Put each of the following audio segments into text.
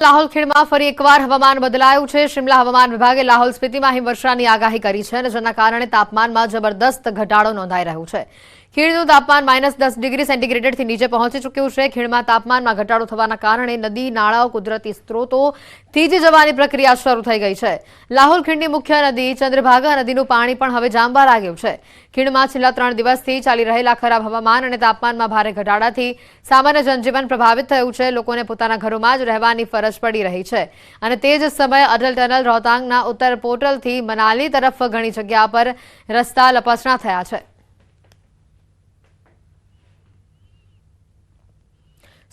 લાહોલ ખીણમાં ફરી એકવાર હવામાન બદલાયું છે. શિમલા હવામાન વિભાગે લાહોલ સ્પીતિમાં હિમવર્ષાની આગાહી કરી છે અને જેના કારણે તાપમાનમાં જબરદસ્ત ઘટાડો નોંધાઈ રહ્યો છે. ખીણનું તાપમાન માઇનસ દસ ડિગ્રી સેન્ટીગ્રેડથી નીચે પહોંચી ચૂક્યું છે. ખીણમાં તાપમાનમાં ઘટાડો થવાના કારણે નદી, નાળાઓ, કુદરતી સ્ત્રોતો થીજી જવાની પ્રક્રિયા શરૂ થઈ ગઈ છે. લાહોલ ખીણની મુખ્ય નદી ચંદ્રભાગા નદીનું પાણી પણ હવે જામવા લાગ્યું છે. ખીણમાં છેલ્લા ત્રણ દિવસથી ચાલી રહેલા ખરાબ હવામાન અને તાપમાનમાં ભારે ઘટાડાથી સામાન્ય જનજીવન પ્રભાવિત થયું છે. લોકોને પોતાના ઘરોમાં જ રહેવાની ફરજ પડી રહી છે. અને તે જ સમયે અટલ ટનલ રોહતાંગના ઉત્તર પોર્ટલથી મનાલી તરફ ઘણી જગ્યા પર રસ્તા લપસણા થયા છે.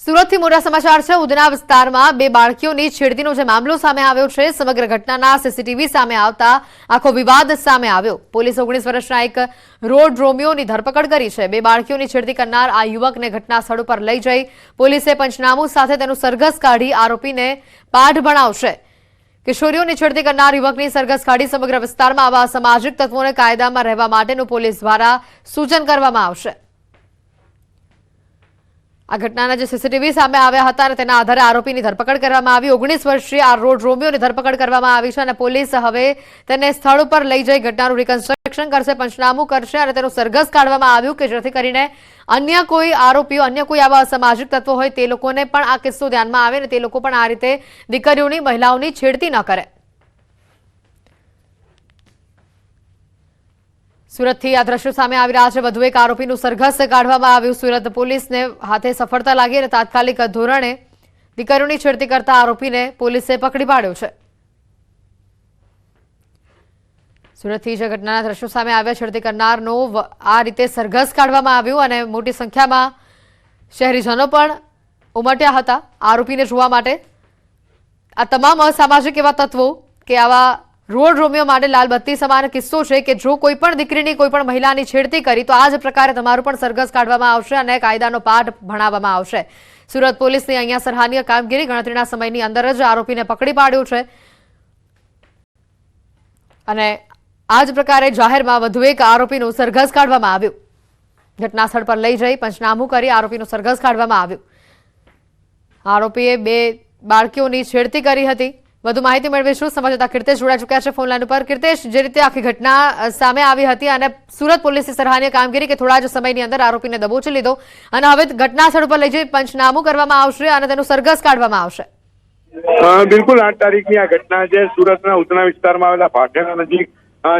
સુરતથી મોટા સમાચાર છે. ઉધના વિસ્તારમાં બે બાળકીઓની છેડતીનો જે મામલો સામે આવ્યો છે, સમગ્ર ઘટનાના સીસીટીવી સામે આવતા આખો વિવાદ સામે આવ્યો. પોલીસે ઓગણીસ વર્ષના એક રોડ રોમિયોની ધરપકડ કરી છે. બે બાળકીઓની છેડતી કરનાર આ યુવકને ઘટના સ્થળ ઉપર લઈ જઈ પોલીસે પંચનામું સાથે તેનું સરઘસ કાઢી આરોપીને પાઠ ભણાવશે. કિશોરીઓની છેડતી કરનાર યુવકની સરઘસ કાઢી સમગ્ર વિસ્તારમાં આવા સામાજિક તત્વોને કાયદામાં રહેવા માટેનું પોલીસ દ્વારા સૂચન કરવામાં આવશે. આ ઘટનાના જે સીસીટીવી સામે આવ્યા હતા અને તેના આધારે આરોપીની ધરપકડ કરવામાં આવી. ઓગણીસ વર્ષીય આ રોડ રોમિયોની ધરપકડ કરવામાં આવી છે અને પોલીસ હવે તેને સ્થળ ઉપર લઈ જઈ ઘટનાનું રિકન્સ્ટ્રક્શન કરશે, પંચનામું કરશે અને તેનું સરઘસ કાઢવામાં આવ્યું કે જેથી કરીને અન્ય કોઈ આરોપીઓ, અન્ય કોઈ આવા અસામાજિક તત્વો હોય તે લોકોને પણ આ કિસ્સો ધ્યાનમાં આવે અને તે લોકો પણ આ રીતે દીકરીઓની, મહિલાઓની છેડતી ન કરે. સુરતથી આ દ્રશ્યો સામે આવી રહ્યા છે. વધુ એક આરોપીનું સરઘસ કાઢવામાં આવ્યું. સુરત પોલીસને હાથે સફળતા લાગી અને તાત્કાલિક ધોરણે દીકરીઓની છેડતી કરતા આરોપીને પોલીસે પકડી પાડ્યો છે. સુરતથી જે ઘટનાના દ્રશ્યો સામે આવ્યા, છેડતી કરનારનો આ રીતે સરઘસ કાઢવામાં આવ્યું અને મોટી સંખ્યામાં શહેરીજનો પણ ઉમટ્યા હતા. આરોપીને જોવા માટે આ તમામ અસામાજિક એવા તત્વો કે આવા રોડ રોમિયો માટે લાલ બત્તી સમાન કિસ્સો છે કે જો કોઈ પણ દીકરીની કોઈ પણ મહિલાની છેડતી કરી, તો આ જ પ્રકારે તમારું પણ સરઘસ કાઢવામાં આવશે અને કાયદાનો પાઠ ભણાવવામાં આવશે. સુરત પોલીસની અહીંયા સરાહનીય કામગીરી, ગણતરીના સમયની અંદર જ આરોપીને પકડી પાડ્યો છે. અને આ જ પ્રકારે જાહેરમાં વધુ એક આરોપીનું સરઘસ કાઢવામાં આવ્યું. ઘટના સ્થળ પર લઈ જઈ પંચનામું કરી આરોપીનું સરઘસ કાઢવામાં આવ્યું. આરોપીએ બે બાળકીઓની છેડતી કરી હતી. વધુ માહિતી મેળવીશું. સંવાદદાતા કીર્તેશ જોડા ચુક્યા છે ફોનલાઈન ઉપર. કીર્તેશ, જે રીતે આખી ઘટના સામે આવી હતી અને સુરત પોલીસની સરાહનીય કામગીરી કે થોડા જ સમયની અંદર આરોપીને દબોચી લીધો અને હવે ઘટના સ્થળ લઈ જઈ પંચનામું કરવામાં આવશે અને તેનું સરઘસ કાઢવામાં આવશે. બિલકુલ આઠ તારીખની આ ઘટના છે. સુરતના ઉધના વિસ્તારમાં આવેલા ભાટેના નજીક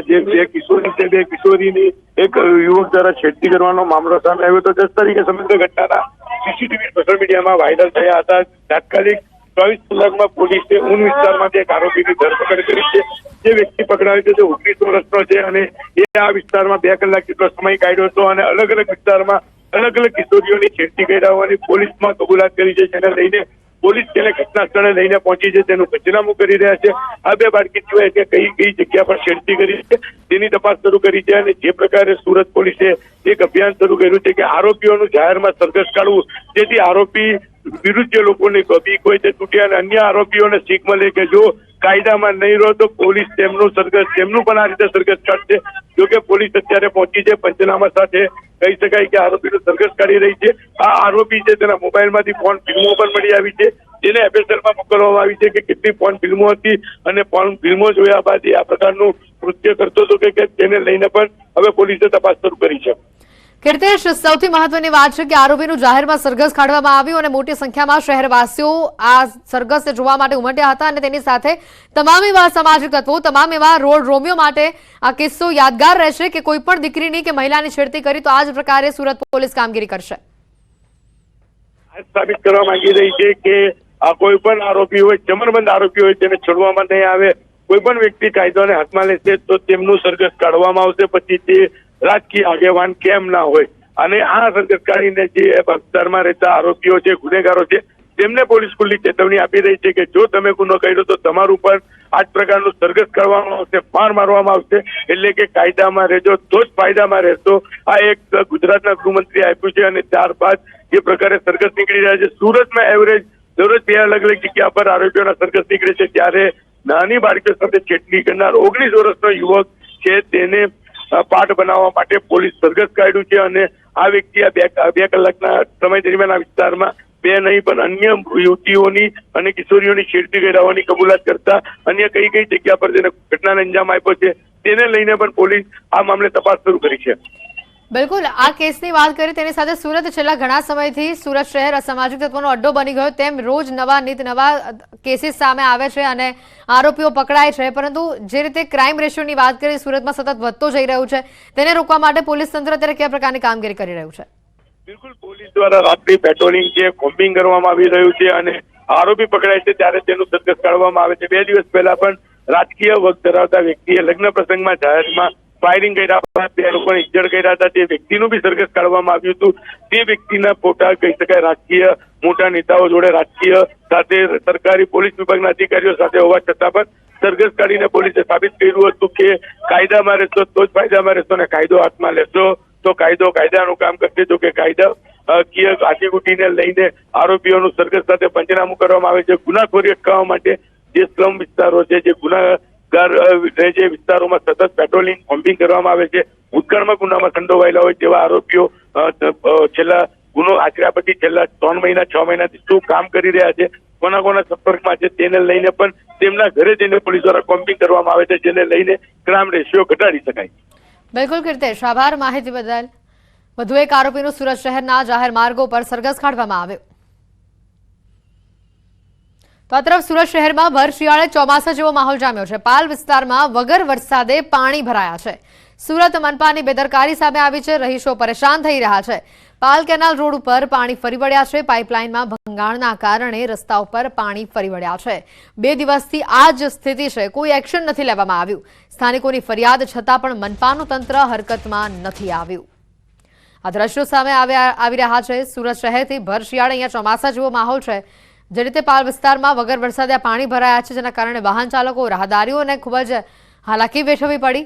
જે બે કિશોરી છે, બે કિશોરીની એક યુવક દ્વારા છેડતી કરવાનો મામલો સામે આવ્યો હતો. દસ તારીખે સમગ્ર ઘટનાના સીસીટીવી સોશિયલ મીડિયામાં વાયરલ થયા હતા. તાત્કાલિક ચોવીસ કલાકમાં પોલીસે ઉન વિસ્તારમાંથી એક આરોપીની ધરપકડ કરી છે. જે વ્યક્તિ પકડાયો છે તે ઓગણીસ વર્ષનો છે અને એ આ વિસ્તારમાં બે કલાક જેટલો સમય કાઢ્યો હતો અને અલગ અલગ વિસ્તારમાં અલગ અલગ કિશોરીઓની છેડતી કરી હોવાની પોલીસમાં કબૂલાત કરી છે. જેને લઈને પોલીસ તેને ઘટના સ્થળે લઈને પહોંચી છે, તેનું પંચનામું કરી રહ્યા છે. આ બે બાળકી સિવાય તે કઈ કઈ જગ્યા પર છેડતી કરી છે, તેની તપાસ શરૂ કરી છે અને જે પ્રકારે સુરત પોલીસે એક અભિયાન શરૂ કર્યું છે કે આરોપીઓનું જાહેરમાં સરઘસ કાઢવું, જેથી આરોપી વિરુદ્ધ જે લોકોની ગભી હોય તે તૂટ્યા અને અન્ય આરોપીઓને શીખ મળે કે જો કાયદામાં નહીં રહો તો પોલીસ તેમનું સરઘસ, તેમનું પણ આ રીતે સરઘસ કાઢશે. જોકે પોલીસ અત્યારે પહોંચી છે, પંચનામા સાથે કહી શકાય કે આરોપીનું સરઘસ કાઢી રહી છે. આ આરોપી છે, તેના મોબાઈલમાંથી ફોન ફિલ્મો પણ મળી આવી છે. જેને એફએસએલમાં મોકલવામાં આવી છે કે કેટલી ફોન ફિલ્મો હતી અને ફોન ફિલ્મો જોયા બાદ આ પ્રકારનું કૃત્ય કરતો હતો કે કે તેને લઈને પણ હવે પોલીસે તપાસ શરૂ કરી છે. કીર્તેશ, સૌથી મહત્વની વાત છે કે આરોપીનું જાહેરમાં સરઘસ કાઢવામાં આવ્યું અને મોટી સંખ્યામાં શહેરવાસીઓ આ સરઘસને જોવા માટે ઉમટ્યા હતા અને તેની સાથે તમામ એવા સામાજિક તત્વો, તમામ એવા રોડ રોમિયો માટે આ કિસ્સો યાદગાર રહેશે કે કોઈ દીકરીની કે મહિલાની છેડતી કરી તો આ જ પ્રકારે સુરત પોલીસ કામગીરી કરશે. સાબિત કરવા માંગી રહી છે કે આ કોઈ પણ આરોપી હોય જમરબંધ આરોપી હોય તેને છોડવામાં નહીં આવે. કોઈ પણ વ્યક્તિ કાયદાને હાથમાં લેશે તો તેમનું સરઘસ કાઢવામાં આવશે. પછી તે રાજકીય આગેવાન કેમ ના હોય? અને આ કાઢીને જે વિસ્તારમાં રહેતા આરોપીઓ છે, ગુનેગારો છે, તેમને પોલીસ ખુલ્લી ચેતવણી આપી રહી છે કે જો તમે ગુનો કર્યો તો તમારું પર આ જ પ્રકારનું સરઘસ કરવામાં આવશે, માર મારવામાં આવશે. એટલે કે કાયદામાં રહેજો, તો જ ફાયદામાં રહેશો. આ એક ગુજરાતના ગૃહમંત્રી આપ્યું છે અને ત્યારબાદ જે પ્રકારે સરઘસ નીકળી રહ્યા છે, સુરતમાં એવરેજ દરરોજ બે અલગ અલગ જગ્યા પર આરોપીઓના સરઘસ નીકળે છે. ત્યારે નાની બાળકીઓ સાથે છેટલી કરનાર ઓગણીસ વર્ષનો યુવક છે, તેને પાઠ બનાવવા માટે પોલીસ સરઘસ કાઢ્યું છે અને આ વ્યક્તિ બે કલાકના સમય દરમિયાન આ વિસ્તારમાં બે નહીં, પણ અન્ય યુવતીઓની અને કિશોરીઓની છેડતી ગઈ કબૂલાત કરતા અન્ય કઈ કઈ જગ્યા પર તેને ઘટનાને અંજામ આપ્યો છે, તેને લઈને પણ પોલીસ આ મામલે તપાસ શરૂ કરી છે. બિલકુલ, આ કેસની વાત કરીએ તેની સાથે સુરત છેલ્લા ઘણા સમયથી સુરત શહેર અસામાજિક તત્વોનો અડ્ડો બની ગયો. તેમ રોજ નવા નીત નવા કેસીસ સામે આવે છે અને આરોપીઓ પકડાય છે. પરંતુ જે રીતે ક્રાઇમ રેશિયોની વાત કરી સુરતમાં સતત વધતો જઈ રહ્યું છે. તેને રોકવા માટે પોલીસ તંત્ર અત્યારે કયા પ્રકારની કામગીરી કરી રહ્યું છે? બિલકુલ, પોલીસ દ્વારા રાત્રિ પેટ્રોલિંગ છે કોમ્બિંગ કરવામાં આવી રહ્યું છે અને આરોપી પકડાય છે ત્યારે તેનું સરઘસ કાઢવામાં આવે છે. બે દિવસ પહેલા પણ રાજકીય વગ ધરાવતા વ્યક્તિએ લગ્ન પ્રસંગમાં જાહેરમાં ફાયરિંગ કર્યા બાદ બે લોકોને ઇજ્જડ કર્યા હતા. તે વ્યક્તિનું બી સરઘસ કાઢવામાં આવ્યું હતું, તે વ્યક્તિના ફોટા કહી શકાય રાજકીય મોટા નેતાઓ જોડે, રાજકીય સાથે સરકારી પોલીસ વિભાગના અધિકારીઓ સાથે હોવા છતાં પણ સરઘસ કાઢીને પોલીસે સાબિત કર્યું હતું કે કાયદામાં રહેશો તો જ ફાયદામાં રહેશો ને કાયદો હાથમાં લેશો તો કાયદો કાયદાનું કામ કરશે જો કે કાયદા કીય આટીગુટીને લઈને આરોપીઓનું સરઘસ સાથે પંચનામું કરવામાં આવે છે. ગુનાખોરી અટકાવવા માટે જે સ્લમ વિસ્તારો છે, જે ગુનાગાર રહે વિસ્તારોમાં સતત પેટ્રોલિંગ બોમ્બિંગ કરવામાં આવે છે. ભૂતકાળમાં ગુનામાં સંડોવાયેલા હોય તેવા આરોપીઓ છેલ્લા ગુનો આચર્યા પછી છેલ્લા ત્રણ મહિના, છ મહિનાથી શું કામ કરી રહ્યા છે, કોના કોના સંપર્કમાં છે તેને લઈને પણ તેમના ઘરે જઈને પોલીસ દ્વારા કોમ્પિંગ કરવામાં આવે છે, જેને લઈને ક્રાઇમ રેશિયો ઘટાડી શકાય. બિલકુલ કીર્તેશ, આભાર માહિતી બદલ. વધુ એક આરોપીનું સુરત શહેરના જાહેર માર્ગો પર સરઘસ કાઢવામાં આવ્યો. તો આ તરફ સુરત શહેરમાં ભર શિયાળે ચોમાસા જેવો માહોલ જામ્યો છે. પાલ વિસ્તારમાં વગર વરસાદે પાણી ભરાયા છે. સુરત મનપાની બેદરકારી સામે આવી છે. રહીશો પરેશાન થઈ રહ્યા છે. પાલ કેનાલ રોડ ઉપર પાણી ફરી વળ્યા છે. પાઇપલાઇનમાં ભંગાણના કારણે રસ્તા ઉપર પાણી ફરી વળ્યા છે. બે દિવસથી આ જ સ્થિતિ છે. કોઈ એક્શન નથી લેવામાં આવ્યું. સ્થાનિકોની ફરિયાદ છતાં પણ મનપાનું તંત્ર હરકતમાં નથી આવ્યું. આ દ્રશ્યો સામે આવી રહ્યા છે. સુરત શહેરથી ભર શિયાળે અહીંયા ચોમાસા જેવો માહોલ છે. જે રીતે પાલ વિસ્તારમાં વગર વરસાદે પાણી ભરાયા છે, જેના કારણે વાહન ચાલકો રાહદારીઓને ખૂબ જ હાલાકી વેઠવવી પડી.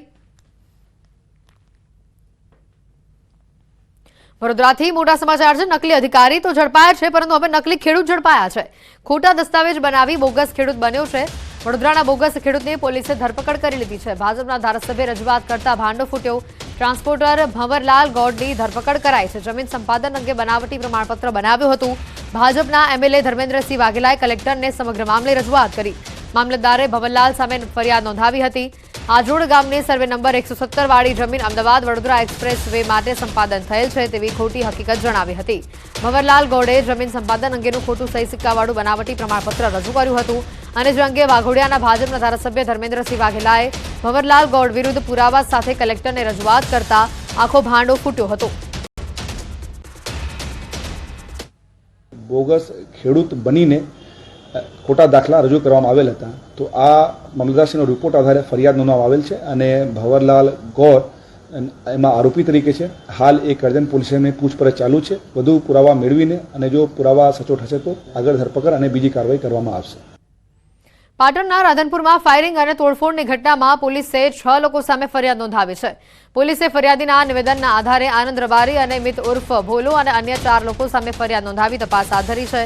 વડોદરાથી મોટા સમાચાર છે, નકલી અધિકારી તો ઝડપાયા છે, પરંતુ હવે નકલી ખેડૂત ઝડપાયા છે. ખોટા દસ્તાવેજ બનાવી બોગસ ખેડૂત બન્યો છે. વડોદરાના બોગસ ખેડૂતની પોલીસે ધરપકડ કરી લીધી છે. ભાજપના ધારાસભ્ય રજૂઆત કરતા ભાંડો ફૂટ્યો. ટ્રાન્સપોર્ટર ભંવરલાલ ગોડની ધરપકડ કરાઈ છે. જમીન સંપાદન અંગે બનાવટી પ્રમાણપત્ર બનાવ્યું હતું. ભાજપના એમએલએ ધર્મેન્દ્રસિંહ વાઘેલાએ કલેક્ટરને સમગ્ર મામલે રજૂઆત કરી. મામલતદારે ભવનલાલ સામે ફરિયાદ નોંધાવી હતી. આજોડ ગામની સર્વે નંબર એકસો સત્તર વાળી જમીન અમદાવાદ વડોદરા એક્સપ્રેસ વે માટે સંપાદન થયેલ છે તેવી ખોટી હકીકત જણાવી હતી. ભંવરલાલ ગૌડે જમીન સંપાદન અંગેનું ખોટું સહી સિક્કાવાળું બનાવટી પ્રમાણપત્ર રજૂ કર્યું હતું અને જે અંગે વાઘોડિયાના ભાજપના ધારાસભ્ય ધર્મેન્દ્રસિંહ વાઘેલાએ ભંવરલાલ ગૌડ વિરુદ્ધ પુરાવા સાથે કલેક્ટરને રજૂઆત કરતા આખો ભાંડો ફૂટ્યો હતો. બોગસ ખેડૂત બનીને ખોટા દાખલા રજૂ કરવામાં આવેલ હતા. તો આ મામલતદારશ્રીનો રિપોર્ટ આધારે ફરિયાદ નોંધવામાં આવેલ છે અને ભવરલાલ ગૌર એમાં આરોપી તરીકે છે. હાલ એ કરજણ પોલીસની પૂછપરછ ચાલુ છે. વધુ પુરાવા મેળવીને અને જો પુરાવા સચોટ હશે તો આગળ ધરપકડ અને બીજી કાર્યવાહી કરવામાં આવશે. પાટણના રાધનપુરમાં ફાયરિંગ અને તોડફોડની ઘટનામાં પોલીસે છ લોકો સામે ફરિયાદ નોંધાવી છે. પોલીસે ફરિયાદીના નિવેદનના આધારે આનંદ રબારી અને મિત ઉર્ફ ભોલો અને અન્ય ચાર લોકો સામે ફરિયાદ નોંધાવી તપાસ હાથ ધરી છે.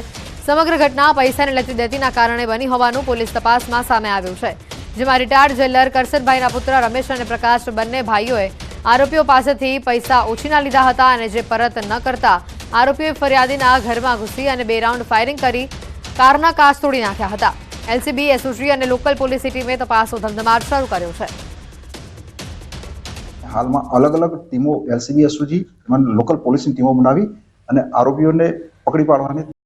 સમગ્ર ઘટના પૈસાને લેતી દેતીના કારણે બની હોવાનું પોલીસ તપાસમાં સામે આવ્યું છે. જેમાં રિટાયર્ડ જેલર કરસનભાઈના પુત્ર રમેશ અને પ્રકાશ બંને ભાઈઓએ આરોપીઓ પાસેથી પૈસા ઓછીના લીધા હતા અને જે પરત ન કરતા આરોપીઓએ ફરિયાદીના ઘરમાં ઘૂસી અને બે રાઉન્ડ ફાયરિંગ કરી કારના કાચ તોડી નાખ્યા હતા. એલસીબી, એસઓજી અને લોકલ પોલીસની ટીમે તપાસનો ધમધમાટ શરૂ કર્યો છે. હાલમાં અલગ અલગ ટીમો એલસીબી, એસઓજી અને લોકલ પોલીસની ટીમો બનાવી અને આરોપીઓને પકડી પાડવાની